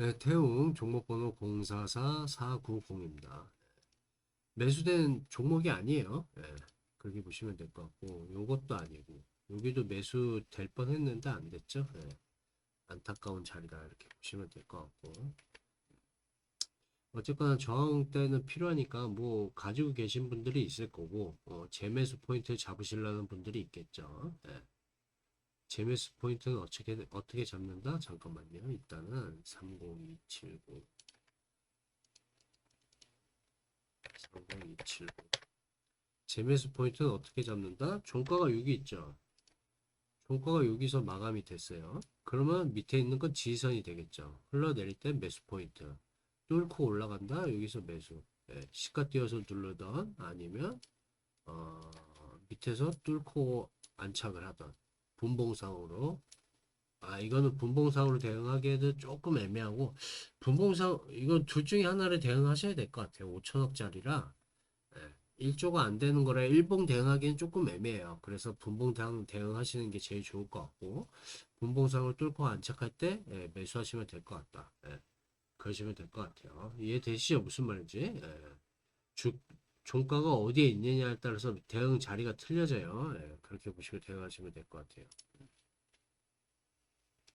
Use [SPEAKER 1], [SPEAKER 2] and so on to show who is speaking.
[SPEAKER 1] 네, 태웅 종목번호 044490입니다. 매수된 종목이 아니에요. 예, 그렇게 보시면 될 것 같고, 요것도 아니고, 여기도 매수 될 뻔했는데 안 됐죠. 예, 안타까운 자리다 이렇게 보시면 될 것 같고, 어쨌거나 저항 때는 필요하니까 뭐 가지고 계신 분들이 있을 거고, 어, 재매수 포인트 잡으시려는 분들이 있겠죠. 예. 재매수 포인트는 어떻게 어떻게 잡는다? 잠깐만요. 일단은 30279 30279 재매수 포인트는 어떻게 잡는다? 종가가 여기 있죠. 종가가 여기서 마감이 됐어요. 그러면 밑에 있는 건 지지선이 되겠죠. 흘러내릴 때 매수 포인트. 뚫고 올라간다. 여기서 매수. 예, 시가 띄어서 누르던 아니면 어, 밑에서 뚫고 안착을 하던 분봉상으로. 아 이거는 분봉상으로 대응하기에도 조금 애매하고 분봉상 이건 둘 중에 하나를 대응하셔야 될 것 같아요. 5천억짜리라. 예, 1조가 안 되는 거라 일봉 대응하기는 조금 애매해요. 그래서 분봉상 대응하시는 게 제일 좋을 것 같고 분봉상을 뚫고 안착할 때 예, 매수하시면 될 것 같다. 예, 그러시면 될 것 같아요. 이해되시죠? 무슨 말인지? 예, 주, 종가가 어디에 있느냐에 따라서 대응 자리가 틀려져요. 예, 그렇게 보시고 대응하시면 될 것 같아요.